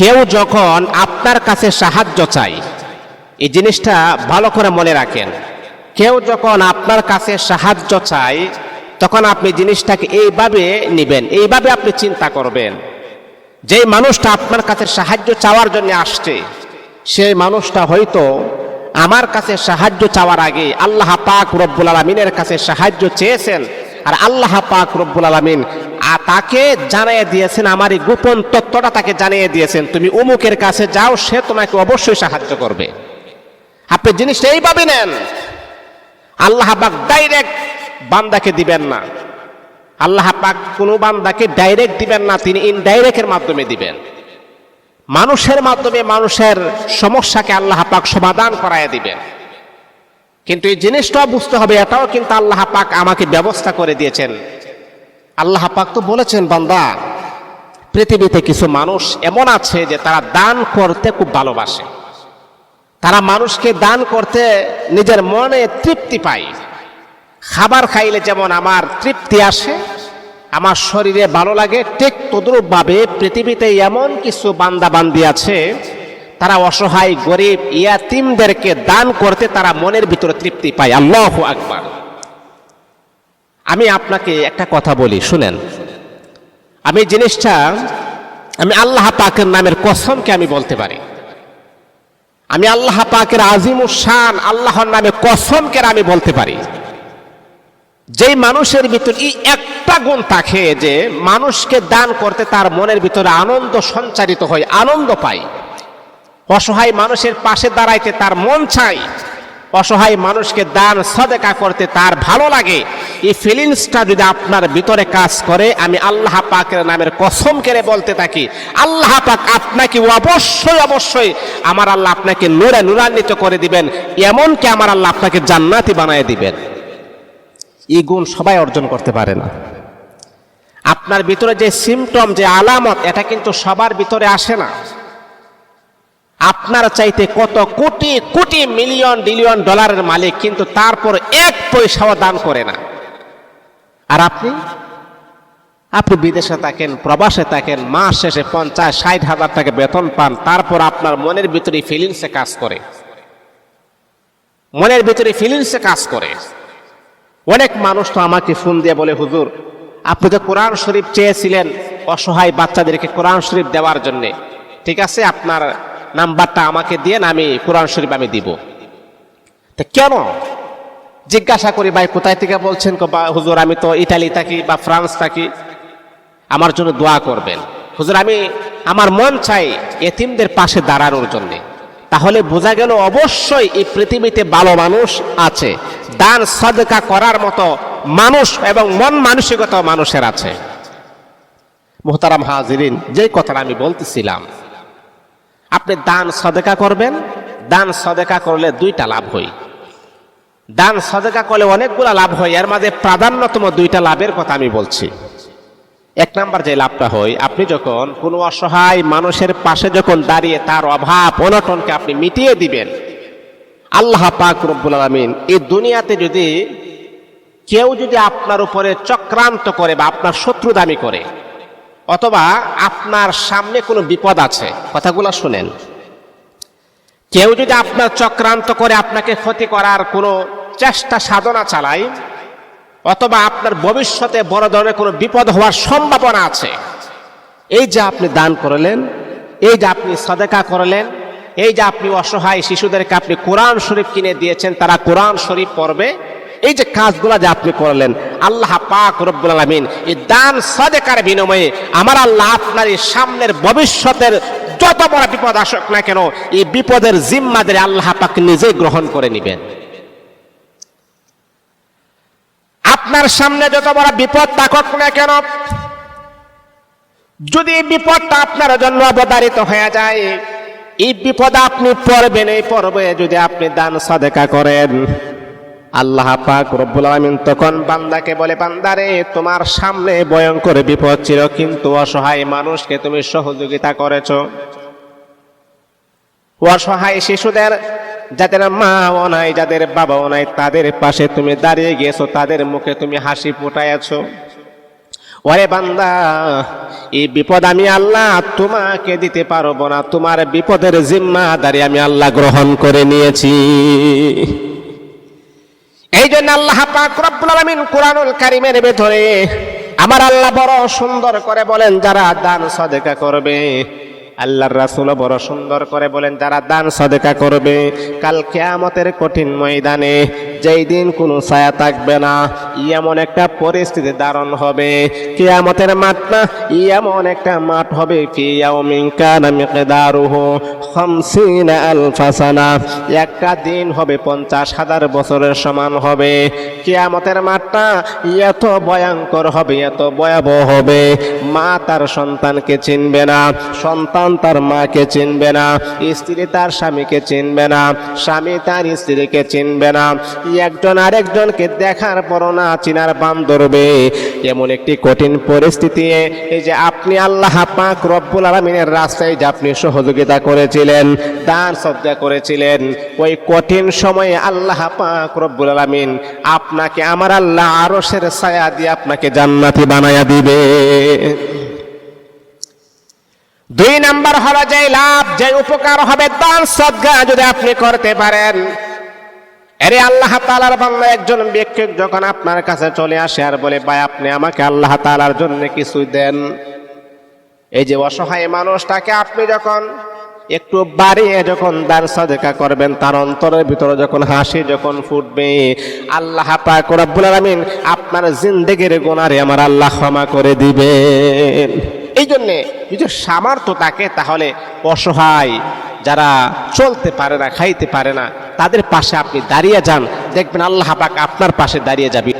কেউ যখন আপনার কাছে সাহায্য চাই এই জিনিসটা ভালো করে মনে রাখেন। কেউ যখন আপনার কাছে সাহায্য চাই তখন আপনি জিনিসটাকে এইভাবে নেবেন, এইভাবে আপনি চিন্তা করবেন। যেই মানুষটা আপনার কাছে সাহায্য চাওয়ার জন্য আসছে, সেই মানুষটা হয়তো আমার কাছে সাহায্য চাওয়ার আগে আল্লাহ পাক রব্বুল আলমিনের কাছে সাহায্য চেয়েছেন, আর আল্লাহ পাক রব্বুল আলমিন আর তাকে জানিয়ে দিয়েছেন আমার এই গোপন তত্ত্বটা তাকে জানিয়ে দিয়েছেন। তুমি অমুকের কাছে যাও, সে তোমাকে অবশ্যই সাহায্য করবে। আপনি জিনিসটা এইভাবে নেন। আল্লাহ পাক ডাইরেক্ট বান্দাকে দিবেন না। আল্লাহ পাক কোনো বান্দাকে ডাইরেক্ট দিবেন না, তিনি ইনডাইরেক্টের মাধ্যমে দিবেন। মানুষের মাধ্যমে মানুষের সমস্যাকে আল্লাহ পাক সমাধান করায় দিবেন। কিন্তু এই জিনিসটাও বুঝতে হবে, এটাও কিন্তু আল্লাহ পাক আমাকে ব্যবস্থা করে দিয়েছেন। আল্লাহ পাক তো বলেছেন, বান্দা, পৃথিবীতে কিছু মানুষ এমন আছে যে তারা দান করতে খুব ভালোবাসে। তারা মানুষকে দান করতে নিজের মনে তৃপ্তি পায়। খাবার খাইলে যেমন আমার তৃপ্তি আসে, আমার শরীরে ভালো লাগে, ঠিক তদ্রুপভাবে পৃথিবীতে এমন কিছু বান্দা বান্দি আছে, তারা অসহায়, গরিব, ইয়াতিমদেরকে দান করতে তারা মনের ভিতরে তৃপ্তি পায়। আল্লাহ আকবার। আমি আপনাকে একটা কথা বলি, শুনেন। আমি জিনিসটা, আমি আল্লাহ পাকের নামের কসমকে আমি বলতে পারি। আমি আল্লাহ পাকের আজিম শান, আল্লাহর নামে কসমকে আমি বলতে পারি। যেই মানুষের ভিতর এই একটা গুণ থাকে যে, মানুষকে দান করতে তার মনের ভিতরে আনন্দ সঞ্চারিত হয়, আনন্দ পায়। অসহায় মানুষের পাশে দাঁড়াইতে তার মন চাই অসহায় মানুষকে দান, সদেকা করতে তার ভালো লাগে। এই ফিলিংসটা যদি আপনার ভিতরে কাজ করে, আমি আল্লাহ পাকের নামের কসম কেড়ে বলতে থাকি, আল্লাহ পাক আপনাকে অবশ্যই অবশ্যই আমার আল্লাহ আপনাকে নুরে নুরান্বিত করে দিবেন, এমনকি আমার আল্লাহ আপনাকে জান্নাতি বানায় দিবেন। এই গুণ সবাই অর্জন করতে পারে না। আপনার ভিতরে যে সিমটম যে আলামত, এটা কিন্তু সবার ভিতরে আসে না। আপনার চাইতে কত কোটি কোটি মিলিয়ন, বিলিয়ন ডলারের মালিক, কিন্তু তারপর এক পয়সাও দান করে না। আর আপনি? আপনি বিদেশে থাকেন, প্রবাসে থাকেন, মাস শেষে পঞ্চাশ, ষাট হাজার টাকা বেতন পান, তারপর আপনার মনের ভিতরে ফিলিংসে কাজ করে। মনের ভিতরে ফিলিংসে কাজ করে। অনেক মানুষ তো আমাকে ফোন দিয়ে বলে, হুজুর, আপনি তো কোরআন শরীফ চেয়েছিলেন অসহায় বাচ্চাদেরকে কোরআন শরীফ দেওয়ার জন্য, ঠিক আছে? আপনার নাম্বারটা আমাকে দিয়ে আমি কোরআন শরীফ আমি দিব। তা কেন? জিজ্ঞাসা করি, ভাই, কোথায় থেকে বলছেন? হুজুর, আমি তো ইটালি থাকি বা ফ্রান্স থাকি। আমার জন্য দোয়া করবেন। হুজুর, আমি, আমার মন চাই এতিমদের পাশে দাঁড়ানোর জন্যে। তাহলে বোঝা গেল অবশ্যই এই পৃথিবীতে ভালো মানুষ আছে। দান, সদকা করার মতো মানুষ এবং মন মানসিকতা মানুষের আছে। মোহতারাম হাজিরিন যে কথাটা আমি বলতেছিলাম আপনি দান সদেকা করবেন, দান সদেকা করলে দুইটা লাভ হয়। দান সদেকা করলে অনেকগুলা লাভ হয়, এর মাঝে প্রাধান্যতম দুইটা লাভের কথা আমি বলছি। এক নাম্বার যে লাভটা হয়, আপনি যখন কোনো অসহায় মানুষের পাশে যখন দাঁড়িয়ে তার অভাব, অনটনকে আপনি মিটিয়ে দিবেন, আল্লাহ পাক রব্বুল আলমিন এই দুনিয়াতে যদি কেউ যদি আপনার উপরে চক্রান্ত করে বা আপনার শত্রু দামি করে অথবা আপনার সামনে কোনো বিপদ আছে, কথাগুলো শুনেন। কেউ যদি আপনার চক্রান্ত করে আপনাকে ক্ষতি করার কোনো চেষ্টা, সাধনা চালায়, অথবা আপনার ভবিষ্যতে বড় ধরনের কোনো বিপদ হওয়ার সম্ভাবনা আছে, এই যে আপনি দান করলেন, এই যে আপনি সদেকা করলেন, এই যে আপনি অসহায় শিশুদেরকে আপনি কোরআন শরীফ কিনে দিয়েছেন, তারা কোরআন শরীফ পড়বে এই যে কাজগুলো যে আপনি করলেন, আল্লাহ পাক রব্বুল আলমিন এই দান, সদেকার বিনিময়ে আমার আল্লাহ আপনার এই সামনের ভবিষ্যতের যত বড় বিপদ আসুক না কেন, এই বিপদের জিম্মাদের আল্লাহ পাক নিজেই গ্রহণ করে নেবেন। আপনার সামনে যত বড় বিপদ থাকুক না কেন, যদি এই বিপদটা আপনার জন্য অবদারিত হয়ে যায়, এই বিপদ আপনি পড়বেন, এই পর্বে যদি আপনি দান, সাদেকা করেন। আল্লাহ পাক রব্বুল আলামিন তখন বান্দাকে বলে, বান্দারে, তোমার সামনে ভয়ঙ্কর বিপদ ছিল, কিন্তু অসহায় মানুষকে তুমি সহযোগিতা করেছ। অসহায় শিশুদের, যাদের মাও নাই, যাদের বাবাও নাই, তাদের পাশে তুমি দাঁড়িয়ে গিয়েছো, তাদের মুখে তুমি হাসি ফুটাইয়াছ। ওরে বান্দা, এই বিপদ আমি আল্লাহ তোমাকে দিতে পারব না, তোমার বিপদের জিম্মাদারি আমি আল্লাহ গ্রহণ করে নিয়েছি। এই জন্য আল্লাহ পাক রব্বুল আলামিন কুরআনুল কারীমের ভেতরে আমার আল্লাহ বড় সুন্দর করে বলেন, যারা দান সদেকা করবে, আল্লাহর রাসূল বড় সুন্দর করে বলেন, যারা দান সদেকা করবে, কাল কিয়ামতের কঠিন ময়দানে যেই দিন কোনো ছায়া থাকবে না, এমন একটা পরিস্থিতি দারণ হবে। কিয়ামতের মাঠটা এমন একটা মাঠ হবে। একটা দিন হবে পঞ্চাশ হাজার বছরের সমান হবে। কেয়ামতের মাঠটা এত ভয়ঙ্কর হবে, এত ভয়াবহ হবে। মা তার সন্তানকে চিনবে না, সন্তান তার মাকে চিনবে না, স্ত্রী তার স্বামীকে চিনবে না, স্বামী তার স্ত্রীকে চিনবে না। একজন আরেকজনকে দেখার পর না চিনার বাম ধরবে। এমন একটি কঠিন পরিস্থিতি। এই যে আপনি আল্লাহ পাক রব্বুল আলমিনের রাস্তায় যে আপনি সহযোগিতা করেছিলেন, দান শ্রদ্ধা করেছিলেন, ওই কঠিন সময়ে আল্লাহ পাক রব্বুল আলমিন আপনাকে আমার আল্লাহ আরশের ছায়া দিয়ে আপনাকে জান্নাতি বানায়া দিবে। দুই নাম্বার হলো যে লাভ, যে উপকার হবে দান সদ্গা যদি আপনি করতে পারেন। আরে আল্লাহ তালার বাংলা একজন ব্যক্তি যখন আপনার কাছে চলে আসে আর বলে, ভাই, আপনি আমাকে আল্লাহ তালার জন্য কিছু দেন। এই যে অসহায় মানুষটাকে আপনি যখন একটু বাড়িয়ে যখন দান সাদেকা করবেন, তার অন্তরের ভিতরে যখন হাসি যখন ফুটবে, আল্লাহ পাক আপনার জিন্দেগির গোনারে আমার আল্লাহ ক্ষমা করে দিবেন। এই জন্যে যদি সামর্থ্য থাকে তাহলে অসহায় যারা চলতে পারে না, খাইতে পারে না, তাদের পাশে আপনি দাঁড়িয়ে যান। দেখবেন আল্লাহ পাক আপনার পাশে দাঁড়িয়ে যাবে।